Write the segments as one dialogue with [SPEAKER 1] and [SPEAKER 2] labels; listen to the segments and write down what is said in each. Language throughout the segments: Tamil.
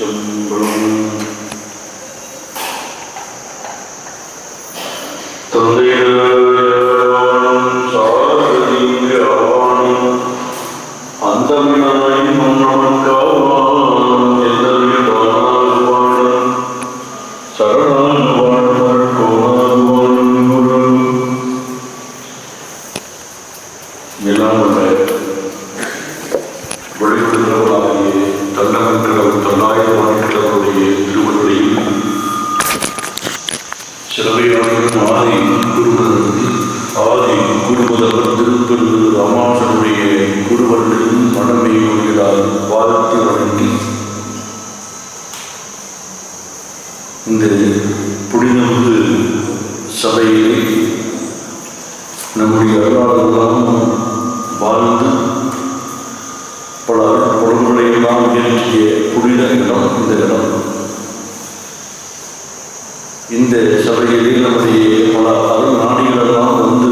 [SPEAKER 1] Dum, ஆதி குருமுதல்வர் திருப்பெரு அமாசனுடைய குருவர்களும் மனமை கொள்கிறார் வாழ்த்து வழங்கி இந்த புனிதமுது சபையிலே நம்முடைய அருளாளர்களாம் வாழ்ந்து பல பொருள்களை இயற்றிய புனித இடம் இந்த இடம். இந்த சபையிலே நம்முடைய பல அருள் நாணிகளெல்லாம் வந்து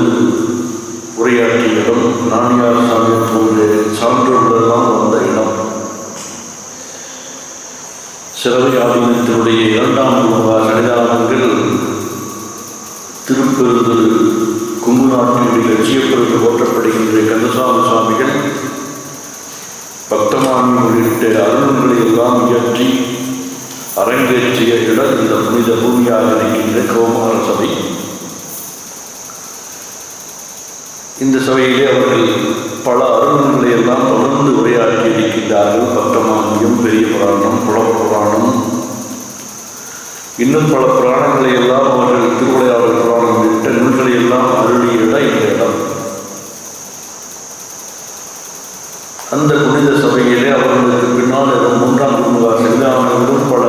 [SPEAKER 1] உரையாற்றிய இடம் நாணியார் சாமி போன்ற சான்றோர்களெல்லாம் வந்த இடம். சிறவை ஆதீனத்தினுடைய இரண்டாம் குருவா சன்னிதானங்கள் திருப்பெருந்து குங்கு நாட்டினுடைய லட்சியப்பெருந்து போற்றப்படுகின்ற கந்தசாமி சுவாமிகள் பக்தமானி உள்ளிட்ட அருள்களை எல்லாம் இயற்றி அரங்கேற்றிய இடம் இந்த புனித பூமியாக இருக்கின்ற கோமார சபை. இந்த சபையிலே அவர்கள் பல அருணங்களை எல்லாம் தொடர்ந்து உரையாற்றி இருக்கின்றார்கள். பக்தமானியம் பெரிய புராணம் புல புராணம். இன்னும் பல புராணங்களை எல்லாம் அவர்கள் திருவிளையாடல் புராணம் விட்ட நூல்களை எல்லாம் அருளிய இடம் இந்த இடம். அந்த புனித சபையிலே அவர்களுக்கு பின்னால் மூன்றாம் குருவா செல்லாமலும் பல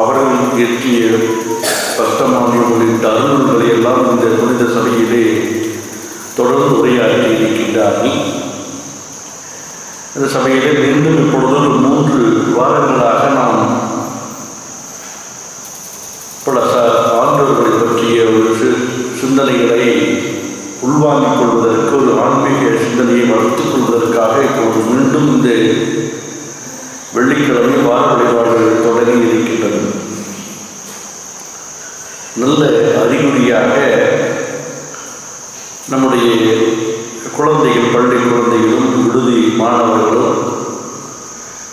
[SPEAKER 1] அவர்களுக்கு இயற்றிய கஷ்டமானியம் உள்ளிட்ட அருள்களை எல்லாம் இந்த புனித சபையிலே தொடர்ந்து உரையாற்றி இருக்கின்றார்கள் இந்த சபையிலே மீண்டும் இப்பொழுது ஒரு மூன்று வாரங்களாக நாம் பல ச ஆண்டவர்களை பற்றிய ஒரு சி சிந்தனைகளை உள்வாங்கிக் கொள்வதற்கு ஒரு ஆன்மீக சிந்தனையை வளர்த்துக் கொள்வதற்காக இப்போது மீண்டும் இந்த வெள்ளிக்கிழமை வார வழிபாடுகள் தொடங்கி இருக்கின்றது நல்ல அறிகுறியாக நம்முடைய குழந்தைகள் பள்ளி குழந்தைகளும் விடுதி மாணவர்களும்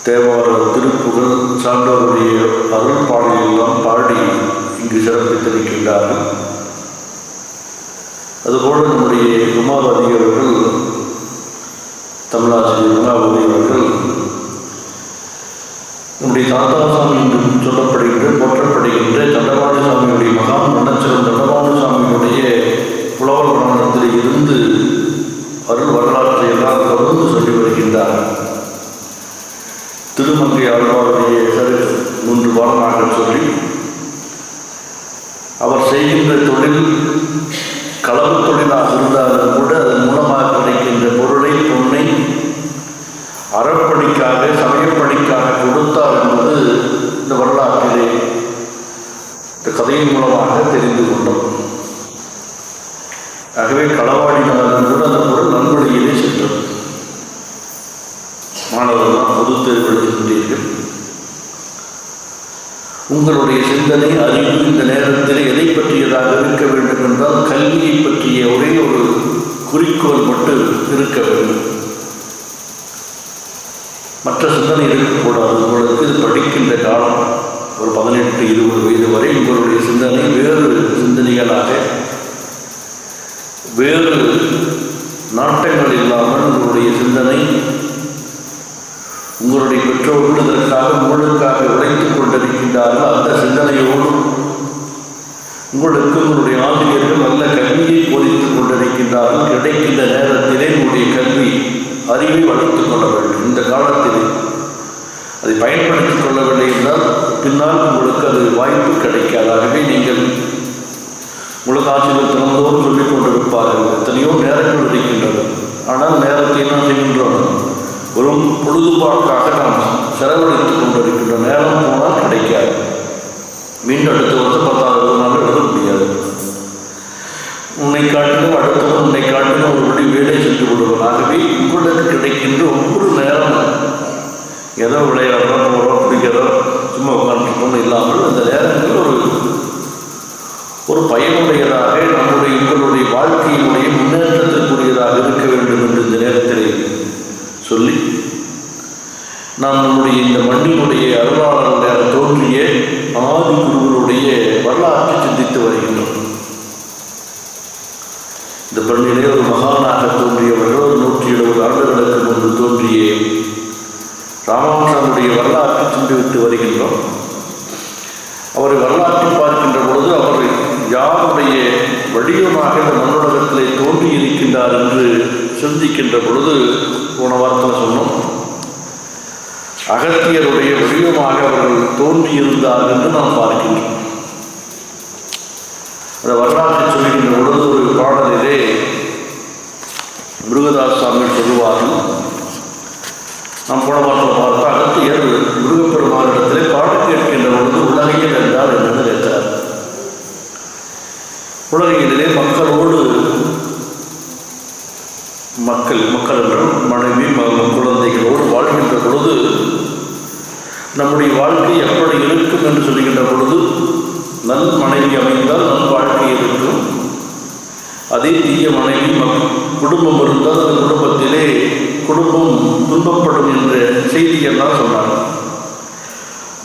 [SPEAKER 1] தேவார திருப்புகள் சான்றோருடைய அருள் பாடலெல்லாம் பாடி இங்கு சிறப்பித்திருக்கின்றார்கள். அதுபோல் நம்முடைய உமாவதி அவர்கள் தமிழாசிரியர் உமாவதி அவர்கள் நம்முடைய தாத்தாசாமி என்று சொல்லப்படுகின்ற போற்றப்படுகின்ற தண்டவாணி சாமியுடைய மகான் மன்னச்சரம் தண்டவாணி சாமியுடைய புலவர் இருந்து அருள் வரலாற்றை எல்லாம் தொடர்ந்து சொல்லி வருகின்றார். திருமங்கை ஆழ்வாருடைய சரி மூன்று வாரமாக சொல்லி அவர் செய்கின்ற தொழில் களவு தொழிலாக இருந்தாலும் கூட அதன் மூலமாக கிடைக்கின்ற பொருளை பொண்ணை அறப்பணிக்காக சமயப்பணிக்காக கொடுத்தார் என்பது இந்த வரலாற்றிலே இந்த கதையின் மூலமாக தெரிந்து கொண்டோம். ஆகவே களவாடினாலும் கூட அந்த பொருள் நன்கொடையிலே சென்றது. மாணவர்கள்லாம் பொது தேர்வு எழுதுகின்றீர்கள் உங்களுடைய சிந்தனை அறிவு இந்த நேரத்தில் எதை பற்றியதாக இருக்க வேண்டும் என்றால் கல்வியை பற்றிய ஒரே ஒரு குறிக்கோள் மட்டும் இருக்க வேண்டும். மற்ற சிந்தனை இருக்கக்கூடாது உங்களுக்கு இது படிக்கின்ற காலம் ஒரு பதினெட்டு இருபது வயது வரை உங்களுடைய சிந்தனை வேறு சிந்தனைகளாக வேறு நாட்டங்கள் இல்லாமல் உங்களுடைய சிந்தனை உங்களுடைய பெற்றோர்கள் இதற்காக உங்களுக்காக உழைத்துக் கொண்டிருக்கின்றார்கள் அந்த சிந்தனையோடு உங்களுக்கு உங்களுடைய ஆசிரியர்கள் நல்ல கல்வியை போதித்துக் கொண்டிருக்கின்றார்கள் கிடைக்கின்ற நேரத்திலே உங்களுடைய கல்வி அறிவை வளர்த்துக் கொள்ள வேண்டும். இந்த காலத்திலே அதை பயன்படுத்திக் கொள்ளவில்லை என்றால் பின்னால் உங்களுக்கு அது வாய்ப்பு கிடைக்காதாகவே நீங்கள் உங்களுக்கு ஆசிரியர் தினந்தோறும் சொல்லிக் கொண்டிருப்பார்கள் எத்தனையோ நேரங்கள் இருக்கின்றது ஆனால் நேரத்தை என்ன செய்கின்றோம். ஒரு பொழுதுபாக்காக நாம் செலவழித்துக் கொண்டிருக்கின்ற நேரம் போனால் கிடைக்காது. மீண்டும் அடுத்த வருஷம் பத்தாவது நாள் எழுத முடியாது. உன்னை காட்டிலும் அடுத்தவன் உன்னை காட்டிலும் ஒரு வழி வேலை சென்று விடுவன் ஆகவே உங்களுக்கு கிடைக்கின்ற ஒவ்வொரு நேரம் ஏதோ விளையாடுறோம் போகிறோம் பிடிக்கிறோம் இல்லாமல் அந்த நேரத்தில் ஒரு ஒரு பயனுடையதாக நம்முடைய உங்களுடைய வாழ்க்கையினுடைய முன்னேற்றத்திற்குரியதாக இருக்க வேண்டும் என்று இந்த நேரத்தில் சொல்லி நாம் நம்முடைய இந்த மண்ணினுடைய அருளாளர் தோன்றிய ஆதி குருவனுடைய வரலாற்றை சிந்தித்து வருகின்றோம். இந்த பண்ணிலே ஒரு மகானாக தோன்றியவர்கள் ஒரு நூற்றி எழுபது ஆண்டுகளுக்கு முன்பு தோன்றிய ராமானுஜனுடைய வரலாற்றை சிந்தித்து வருகின்றோம். அவரை வரலாற்றை பார்க்க யாருடைய வடிவமாக இந்த மண்ணுலகத்திலே தோன்றி இருக்கின்றார் என்று சிந்திக்கின்ற பொழுது போன வார்த்தை சொன்னோம். அகத்தியருடைய வடிவமாக அவர்கள் தோன்றியிருந்தார் என்று நாம் பார்க்கின்றோம் அந்த வரலாற்றை சொல்லுகின்ற பொழுது ஒரு பாடலிலே முருகதாஸ் சாமி சொல்லுவார்கள் நாம் போன வாரத்தில் பார்த்தா அகத்தியர் முருகப்பெருமானிடத்திலே பாட்டு கேட்கின்ற பொழுது உலகையில் என்றால் என்னென்னு கேட்கிறார் உலகையிலே மக்களோடு மக்கள் மக்கள் என்றும் மனைவி மகன் குழந்தைகளோடு வாழ்கின்ற பொழுது நம்முடைய வாழ்க்கை எப்படி இருக்கும் என்று சொல்லுகின்ற பொழுது நல் மனைவி அமைந்தால் நல் வாழ்க்கை இருக்கும். அதே தீய மனைவி மக் குடும்பம் இருந்தால் அந்த குடும்பத்திலே குடும்பம் துன்பப்படும் என்ற செய்தியெல்லாம் சொன்னார்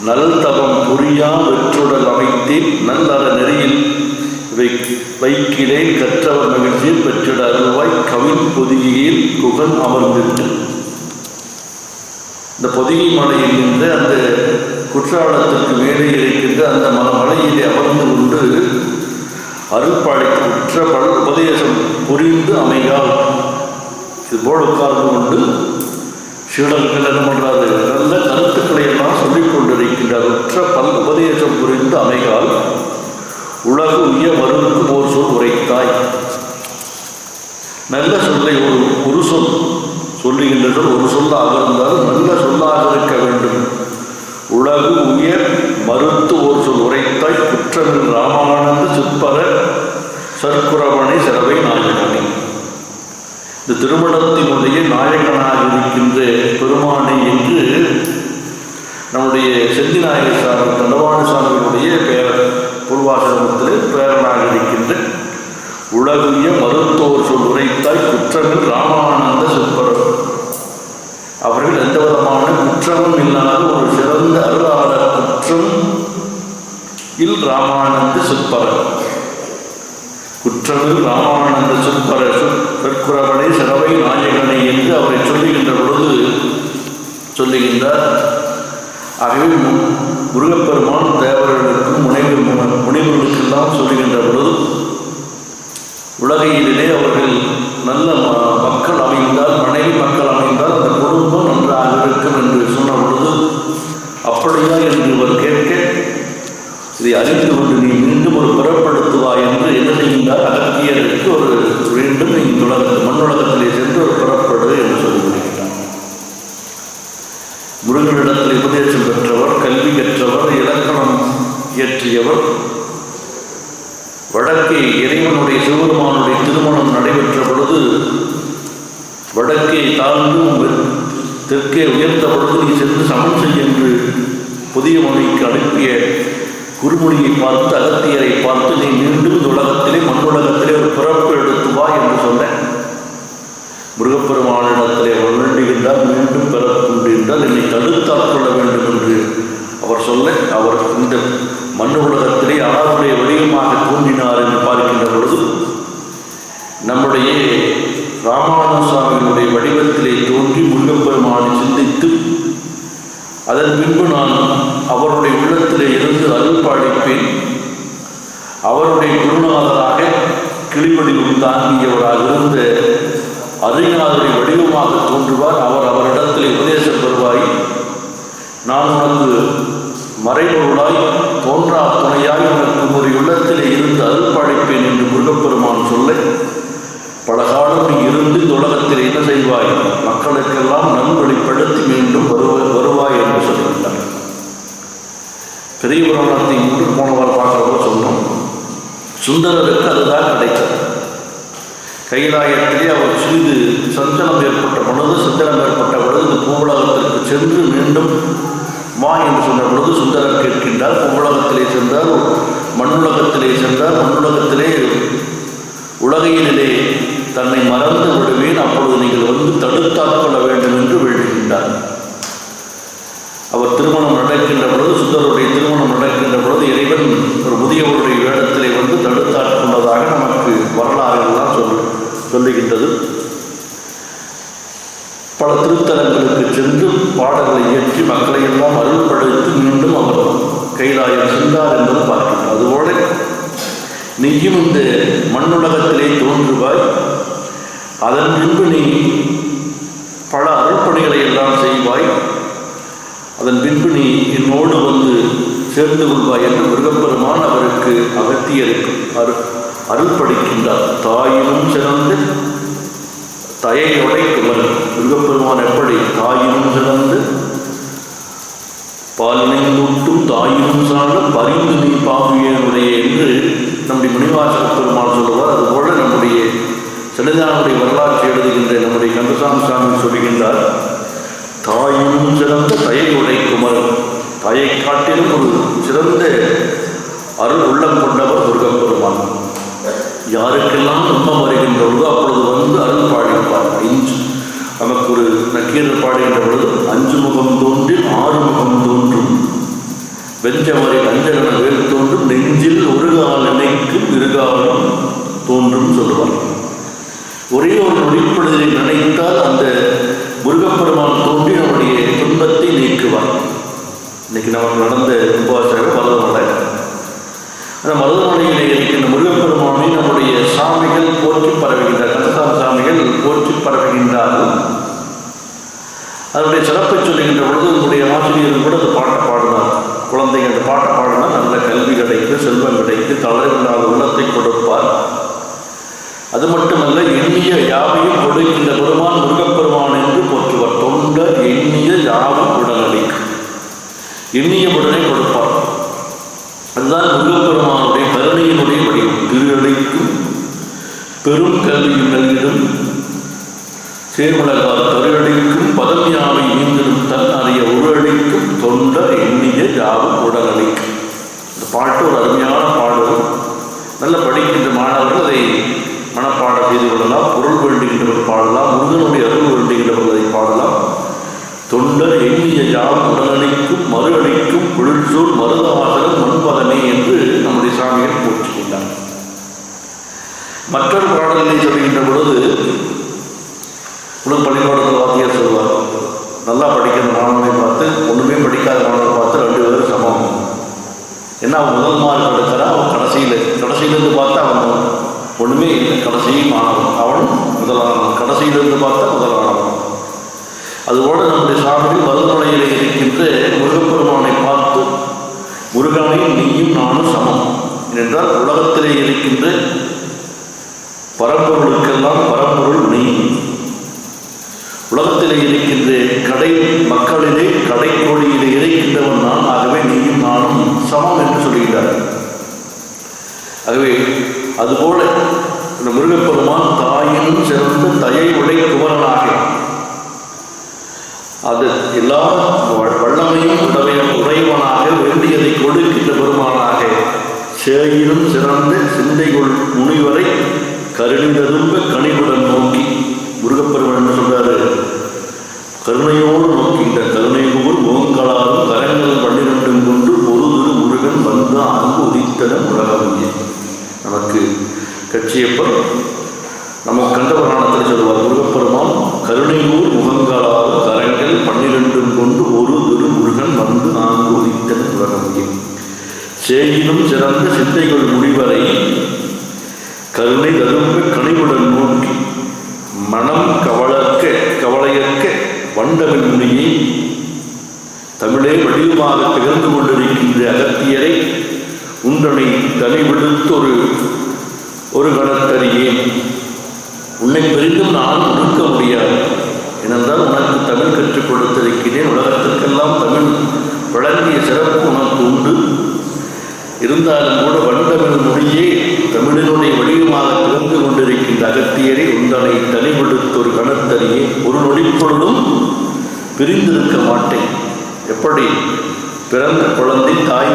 [SPEAKER 1] நல் தவம் புரியா வெற்றுடல் அமைத்தேன் நல்லற நெறியில் வை வைக்கிலே கற்றவர் மகிழ்ச்சியில் பெற்றிட அருள்வாய் கவின் பொதிகையில் குகன் அமர்ந்திட்டு. இந்த பொதிகை மலையில் நின்று அந்த குற்றாலத்திற்கு மேலே இருக்கின்ற அந்த மல மலையிலே அமர்ந்து கொண்டு அருள்பாடிக்கு உற்ற பல உபதேசம் புரிந்து அமைகால். இது போல் உட்கார்ந்து கொண்டு சீடர்கள் என்ன பண்ணுறாரு நல்ல கருத்துக்களை எல்லாம் சொல்லிக் கொண்டிருக்கின்றார் உற்ற பல் உபதேசம் புரிந்து அமைகால். உலகு உய மருந்துக்கு ஓர் சொல் உரைத்தாய். நல்ல சொல்லை ஒரு ஒரு சொல் சொல்லுகின்ற சொல் ஒரு சொல்லாக இருந்தாலும் நல்ல சொல்லாக இருக்க வேண்டும். உலகு உயர் மறுத்து ஒரு சொல் உரைத்தாய். குற்றமில் ராமானந்த சிற்பர சற்குரவணை சிறவை நாயகனை. இந்த திருமணத்தினுடைய நாயகனாக இருக்கின்ற பெருமானை என்று நம்முடைய செந்திநாயக சாமி தண்டவாண சாமியினுடைய பெயர். பூர்வாசிரமத்தில் பேரனாக இருக்கின்ற உலகிய மருத்துவர் சொல் உரைத்தாய் குற்றங்கள் ராமானந்த சிற்பர் அவர்கள் எந்த விதமான குற்றமும் இல்லாத ஒரு சிறந்த அருளாளர் குற்றம் இல் ராமானந்த சிற்பர் குற்றமில் ராமானந்த சிற்பர சொற்குறவனை சிறவை நாயகனை என்று அவரை சொல்லுகின்ற பொழுது சொல்லுகின்றார். ஆகவே முருகப்பெருமான் தேவர்களுக்கும் முனைவர் முனைவர்களுக்கெல்லாம் சொல்லுகின்ற பொழுது உலகையிலே அவர்கள் நல்ல ம- மக்கள் அமைந்தால் மனைவி மக்கள் அமைந்தால் அந்த குடும்பம் நன்றாக இருக்கும் என்று சொன்ன பொழுது அப்படியா? என்று இவர் கேட்க இதை அறிந்து கொண்டு நீ மீண்டும் ஒரு புறப்படுத்துவாய் என்று என்ன செய்கின்றார்? அகத்தியருக்கு ஒரு மீண்டும் நீ உலக மண்ணுலகத்திலே சென்று ஒரு புறப்படு என்று சொல்லி முடிக்கிறார் முருகனிடத்தில் உபதேசம் பெற்றவர் கல்வி கற்றவர் இலக்கணம் இயற்றியவர் வடக்கே இறைவனுடைய சிவபெருமானுடைய திருமணம் நடைபெற்ற பொழுது வடக்கே தாழ்ந்து உங்கள் தெற்கே உயர்ந்த பொழுது தமிழ் செய் என்று புதிய மொழிக்கு அனுப்பிய குருமொழியை பார்த்து அகத்தியரை பார்த்து நீ மீண்டும் இந்த உலகத்திலே மண் உலகத்திலே ஒரு பிறப்பு எடுத்து வா என்று சொன்னேன். முருகப்பெருமானிடத்திலே அவர் வேண்டுகின்றார் மீண்டும் பிறப்புண்டு என்றால் என்னை தடுத்தாட்கொள்ள வேண்டும் என்று அவர் சொல்ல அவர் இந்த மண் உலகத்திலே அவருடைய வடிவமாக தோன்றினார் என்று பார்க்கின்ற பொழுது நம்முடைய ராமானுசாமி அதன் பின்பு நான் அவருடைய உள்ளத்திலே இருந்து அருள் பாடிப்பேன். அவருடைய குருநாதராக கிளிப்படியும் தாங்கியவராக இருந்த அறிஞருடைய வடிவமாக தோன்றுவார். அவர் அவரிடத்தில் உபதேசம் பெறுவாய். நான் உனக்கு மறைபொருளாய் தோன்றா துணையாய் உனக்கு ஒரு உள்ளத்திலே இருந்து அருள் பாடிப்பேன் என்று முருகப்பெருமான் சொல்ல. பல காலம் நீ கைலாயத்திலே அவர் சிறிது சஞ்சலம் ஏற்பட்ட பொழுது சஞ்சலம் ஏற்பட்ட பொழுது இந்த பூவுலகத்திற்கு சென்று மீண்டும் மா என்று சொன்ன பொழுது சுந்தரர் கேட்கின்றார். பூவுலகத்திலே சென்றார் மண்ணுலகத்திலே சென்றார். மண்ணுலகத்திலே உலகையிலே தன்னை மறந்து விடுவேன். அப்பொழுது நீங்கள் வந்து தடுத்தாட்கொள்ள வேண்டும் என்று வேண்டுகின்றார். அவர் திருமணம் நடக்கின்ற பொழுது சுந்தருடைய திருமணம் நடக்க பொழுது இறைவன் ஒரு முதியவருடைய வேடத்திலே வந்து தடுத்தாட்கொண்டதாக நமக்கு வரலாறுகள்லாம் சொல் சொல்லுகின்றது பல திருத்தலங்களுக்கு சென்று பாடல்களை இயற்றி மக்களை எல்லாம் அருள்படுத்தி மீண்டும் அவர் கைலாயம் சென்றார் என்பது பார்க்கின்றோம் அதுபோல நீயும் இந்த மண்ணுலகத்திலே தோன்றுவாய். அதன் பின்பு நீ பல அருள்பணிகளை எல்லாம் செய்வாய். அதன் பின்பு நீ என்னோடு வந்து சேர்ந்து கொள்வாய் என்று முருகப்பெருமான் அவருக்கு அகத்தியருக்கு அரு அருள்படுகின்றார் தாயினும் சிறந்து தயை குமரன் முருகப்பெருமான் எப்படி தாயினும் சிறந்து பாலினைந்தூட்டும் தாயினும் சார்ந்த பரிந்து நீ பாவியனுடைய என்று நம்முடைய முனிவாசக பெருமான் சொல்லுவார். அதுபோல நம்முடைய சிலதானுடைய வரலாற்றை எழுதுகின்ற நம்முடைய கந்தசாமி சாமி சொல்கின்றார் தாயும் சிறந்த தயை குமரன் தயை காட்டிலும் ஒரு சிறந்த அருள் உள்ளம் கொண்டவர் முருகப்பெருமான். யாருக்கெல்லாம் துன்பம் வருகின்றவர்களோ அப்பொழுது வந்து அருள் பாடிப்பார். ஐந்து. நமக்கு ஒரு நக்கீரர் பாடுகின்ற பொழுது அஞ்சு முகம் தோன்றி ஆறு முகம் தோன்றும். வெஞ்சமரை அஞ்சகன வேல் தோன்றும் நெஞ்சில் ஒரு கால நினைக்கும் இருகாலம் தோன்றும் சொல்லுவார் ஒரே ஒரு நொடிப்பொழுதை நினைத்தால் அந்த முருகப்பெருமான் தோன்றி நம்முடைய துன்பத்தை நீக்குவார். இன்னைக்கு நமக்கு நடந்த உபவாசம் மருதமலை அந்த மருதமனையிலே இருக்கின்ற முருகப்பெருமானை நம்முடைய சாமிகள் போற்றி பரவுகின்றார் கந்தசாமி சாமிகள் போற்றி பரவுகின்றார்கள். அதனுடைய சிறப்பை சொல்லுகின்ற பொழுது உங்களுடைய ஆசிரியர்கள் கூட அந்த பாட்டை பாடினார். குழந்தைங்க அந்த பாட்டை பாடினா நல்ல கல்வி கிடைக்கும் செல்வம் கிடைக்கும் தளர்வில்லாத உள்ளத்தை கொடுப்பார். அது மட்டுமல்ல எண்ணிய யாவையும் கொடுக்கின்ற பெருமான் முருகப்பெருமான் என்று போற்றுவார். தொண்ட எண்ணிய யாவும் உடனடி எண்ணிய உடனே கொடுப்பார். அதுதான் முருகப்பெருமானுடைய கருணையினுடைய வடிவம் திருஅடிக்கும் பெரும் கல்வியும் நல்கிடும். சேர்மலகால் தருஅடிக்கும் பதம் யாவை நீந்திடும் தன் அறிய உருவடிக்கும் தொண்டர் எண்ணிய யாவும் உடனடிக்கும் இந்த பாட்டு ஒரு அருமையான பாடல். நல்ல படிக்கின்ற மாணவர்கள் அதை மனப்பாடம் செய்து கொள்ளலாம் பொருள் வேண்டுகின்றவர் பாடலாம் முருகனுடைய அருள் தொண்டர் எண்ணிய யாம் உடனடிக்கும் மறு அடிக்கும் பொருள்சூர் மருதவாசலும் மண்பதமே என்று நம்முடைய சாமிகள் போற்றுகின்றார். மற்றொரு பாடலை சொல்லி பொழுது உனக்கு பள்ளிக்கூடத்தில் வாத்தியார் சொல்வார் நல்லா படிக்கிற மாணவனை பார்த்து ஒன்றுமே படிக்காத மாணவனை பார்த்து ரெண்டு பேரும் சமம் ஏன்னா அவன் முதல் மார்க் எடுக்கிறான் அவன் கடைசியில் கடைசியிலேருந்து பார்த்தா அவன் ஒன்றுமே இல்லை கடைசி மாணவன் அவன் முதலானவன் கடைசியிலிருந்து பார்த்தா முதலானவன் அதுபோல நம்முடைய சாமிகள் மருதமலையில் இருக்கின்ற முருகப்பெருமானை பார்த்து முருகனை நீயும் நானும் சமம் ஏனென்றால் உலகத்திலே இருக்கின்ற பரம்பொருளுக்கெல்லாம் பரம்பொருள் நீ உலகத்திலே இருக்கின்ற கடை மக்களிலே கடைக்கோடியிலே இருக்கின்றவன் நான் ஆகவே நீயும் நானும் சமம் என்று சொல்கிறார் ஆகவே அதுபோல இந்த முருகப்பெருமான் தாயினும் சிறந்த தயை உடை குமரனாக. அது எல்லா வல்லமையும் உடைய உடையவனாக வேண்டியதை கொடுக்கின்ற பெருமானாக. சேயிலும் சிறந்த சிந்தைகுள் முனிவரை கருணிதரும்ப கனிவுடன் நோக்கி முருகப்பெருமான் என்ன சொல்றாரு? கருணையோடு நோக்கின்ற கருணை புகழ் முகங்களாலும் முருகன் வந்து அங்கு உதித்தன உலகமையே நமக்கு கட்சியப்பர் நமக்கு கண்ட புராணத்தில் வண்டமிழ் மொழியே தமிழினுடைய வடிவமாக திறந்து கொண்டிருக்கின்ற அகத்தியரை உந்தனை தனிவிடுத்தொரு கணத்தறியே ஒரு நொடிப்பொழுதும் பிரிந்திருக்க மாட்டேன். எப்படி? பிறந்த குழந்தை தாய்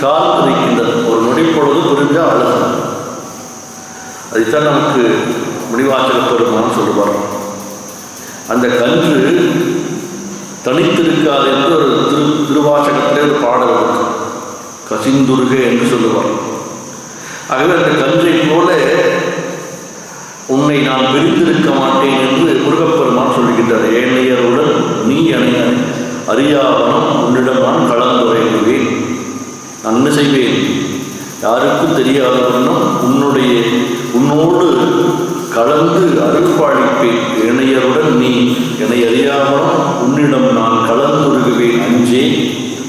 [SPEAKER 1] சார்ந்து இருக்கின்றது ஒரு நொடிப்பொழுது புரிஞ்ச அழுகு. அதைத்தான் நமக்கு முடிவாச்சல பெருமான் சொல்லுவார். அந்த கன்று தனித்திருக்காது என்று ஒரு திரு திருவாசகத்திலே ஒரு பாடல் இருக்கு. கசிந்துருக என்று சொல்லுவார். ஆகவே அந்த கன்றை போல உன்னை நான் பிரித்திருக்க மாட்டேன் என்று முருகப்பெருமான் சொல்கின்றார். ஏனையருடன் நீ அணை அறியாவனம் உன்னிடம் நான் கலந்துரையுவேன் நான் செய்வேன் யாருக்கும் தெரியாத வண்ணம் உன்னுடைய உன்னோடு கலந்து அருள்பாளிப்பேன் இணையருடன் நீ என்னை அறியாமலும் உன்னிடம் நான் கலந்துருகுவேன் அஞ்சே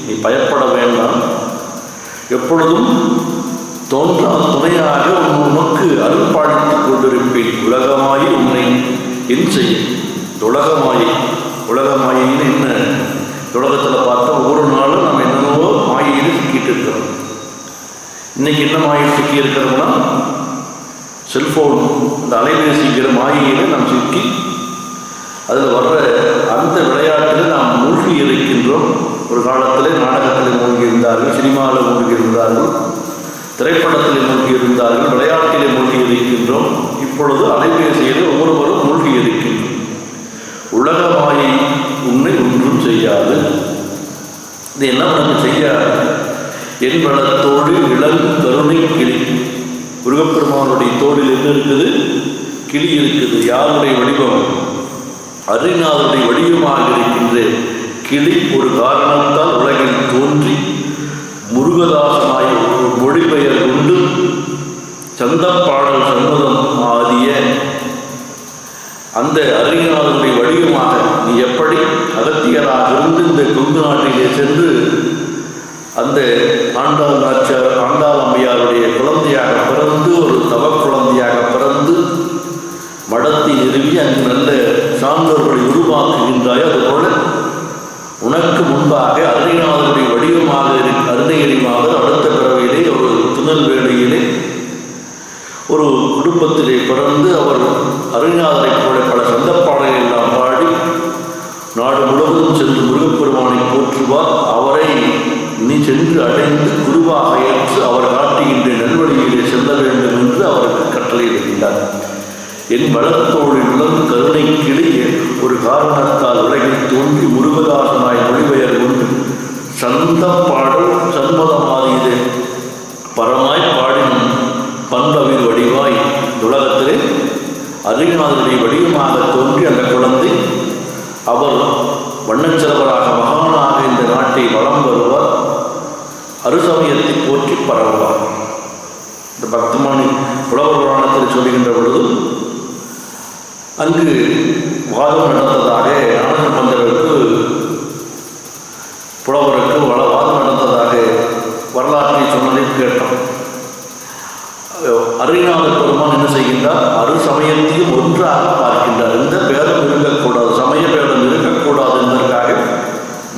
[SPEAKER 1] நீ பயப்பட வேண்டாம். எப்பொழுதும் தோன்றா துணையாக உன் உனக்கு அருப்பாளித்துக் கொண்டிருப்பேன். உலகமாயி உன்னை என் செய்ய உலகமாயை உலகமாயின்னு என்ன? உலகத்தில் பார்த்தா ஒவ்வொரு நாளும் நம்ம என்னென்னவோ மாயையில் சிக்கிட்டு இருக்கிறோம். இன்னைக்கு என்ன மாயை சிக்கி இருக்கிறோம்னா செல்ஃபோன் இந்த அலைபேசிங்கிற மாயையில் நாம் சிக்கி அதில் வர்ற அந்த விளையாட்டில் நாம் மூழ்கி இருக்கின்றோம். ஒரு காலத்தில் நாடகத்தில் மூழ்கி இருந்தார்கள் சினிமாவில் மூழ்கி இருந்தார்கள் திரைப்படத்தில் மூழ்கி இருந்தார்கள் விளையாட்டிலே மூழ்கி இருக்கின்றோம் இப்பொழுது அலைபேசியில் ஒவ்வொருவரும் மூழ்கி இருக்கின்றோம் உலக மாயை உன்னை ஒன்றும் செய்யாது. இது என்ன நமக்கு செய்யாது என் வளத்தோடு இளம் கருணை கிளி. முருகப்பெருமானுடைய தோளில் என்ன இருக்குது? கிளி இருக்குது. யாருடைய வடிவம்? அரிநாதனுடைய வடிவமாக இருக்கின்றேன். கிளி ஒரு காரணத்தால் உலகில் தோன்றி முருகதாசனாய் ஒரு மொழிபெயர் உண்டு. சந்தப்பாடல் ரங்கநாதரை போல பல சொந்த பாடல்கள் எல்லாம் பாடி நாடு முழுவதும் சென்று முருகப்பெருமானை போற்றுவார். அவரை நீ சென்று அடைந்து குருவாக ஏற்று அவர் காட்டுகின்ற நல்வழியிலே செல்ல வேண்டும் என்று அவருக்கு கட்டளையிடுகின்றார் என் வளத்தோடு இளம் கருணை கிளிய ஒரு காரணத்தால் உலகில் தோன்றி முருகதாசனாய் மொழிபெயர் கொண்டு சந்த பாடல் சண்மதமாதியிலே பரமாய் அருகிநாதனுடைய வடிவமாக தோன்றி அந்த குழந்தை அவர் வண்ணச்செலவராக மகானாக இந்த நாட்டை வளம் வருவார் அருசமயத்தை போற்றி பரவுவார். இந்த பக்தமானி புலவர் புராணத்தில் சொல்லுகின்ற பொழுது அங்கு வாதம் நடந்ததாக அருணாத பெருமான் என்ன செய்கின்றார்? அரு சமயத்தையும் ஒன்றாக பார்க்கின்றார். எந்த பேதம் இருக்கக்கூடாது. சமய பேதம் இருக்கக்கூடாது என்பதற்காக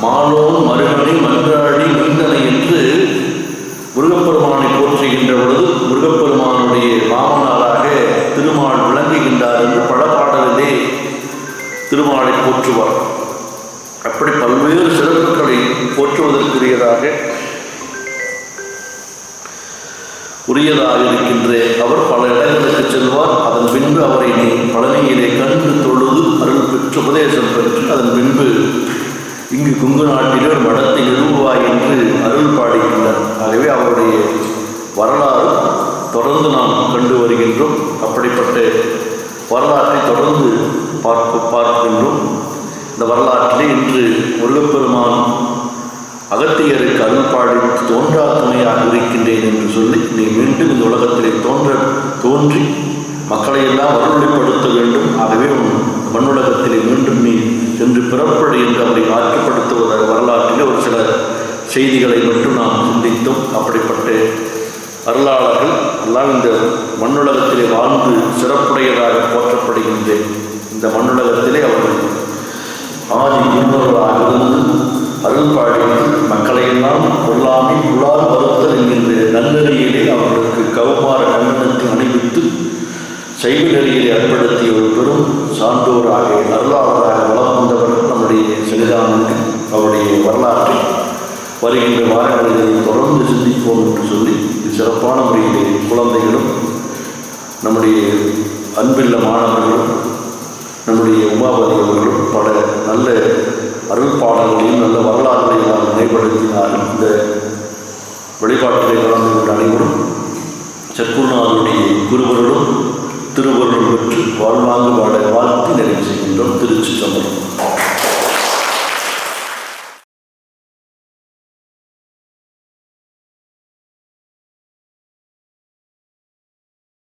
[SPEAKER 1] மாலோன் மருகனை மன்றாடி மீண்டனை என்று முருகப்பெருமானை போற்றுகின்ற பொழுது முருகப்பெருமானுடைய மாமனாராக திருமால் விளங்குகின்றார் என்று பல பாடலிலே திருமாலை போற்றுவார். அப்படி பல்வேறு சிறப்புகளை போற்றுவதற்குரியதாக உரியதாக இருக்கின்ற. அவர் பல இடங்களுக்கு செல்வார். அதன் பின்பு அவரை நீ பழனியிலே கண்டு தொழுது அருள் பெற்று உபதேசம் பெற்று அதன் பின்பு இங்கு குங்கு நாட்டிலே ஒரு மடத்தை நிறுவுவாய் என்று அருள் பாடுகின்றார் ஆகவே அவருடைய வரலாறு தொடர்ந்து நாம் கண்டு வருகின்றோம். அப்படிப்பட்ட வரலாற்றை தொடர்ந்து பார்க்க பார்க்கின்றோம். இந்த வரலாற்றிலே இன்று முருகப்பெருமான் அகத்தியருக்கு அருள்பாடு தோன்றா துணையாக இருக்கின்றேன் என்று சொல்லி நீ மீண்டும் இந்த உலகத்திலே தோன்ற தோன்றி மக்களை எல்லாம் அருள்படுத்த வேண்டும். ஆகவே உன் மண்ணுலகத்திலே மீண்டும் நீ சென்று பிறப்படு என்று அவரை ஆற்றுப்படுத்துவத வரலாற்றிலே ஒரு சில செய்திகளை மட்டும் நாம் சிந்தித்தோம். அப்படிப்பட்ட அருளாளர்கள் எல்லாம் இந்த மண்ணுலகத்திலே வாழ்ந்து சிறப்புடையதாக போற்றப்படுகின்ற இந்த மண்ணுலகத்திலே அவர்கள் ஆதி முன்னோர்களாக இருந்து அருள் மக்களையெல்லாம் மக்களை எல்லாம் கொல்லாமை புலால் வருத்தல் என்கின்ற நன்னெறியிலே அவர்களுக்கு கவுமார கண்ணனுக்கு அணிவித்து சைவ நெறியிலே அர்ப்படுத்திய ஒரு பெரும் சான்றோராக அருளாளராக வளம் வந்தவர் நம்முடைய செலிதானுக்கு அவருடைய வரலாற்றை வருகின்ற வாரங்களிலே தொடர்ந்து சிந்திப்போம் என்று சொல்லி சிறப்பான முறையிலே குழந்தைகளும் நம்முடைய அன்பில்ல மாணவர்களும் நம்முடைய உமாபதி அவர்களும் பல நல்ல அருள்பாடங்களையும் நல்ல வரலாறுகளை நாம் நினைப்படுத்தினால் இந்த வழிபாட்டிலே கலந்து கொண்ட அனைவரும் சற்குருநாதனுடைய குருவர்களும் திருவருளும் பெற்று வாழ்வாங்கு வாழ வாழ்த்து நிறைவு செய்கின்றோம். திருச்சி சம்பளம்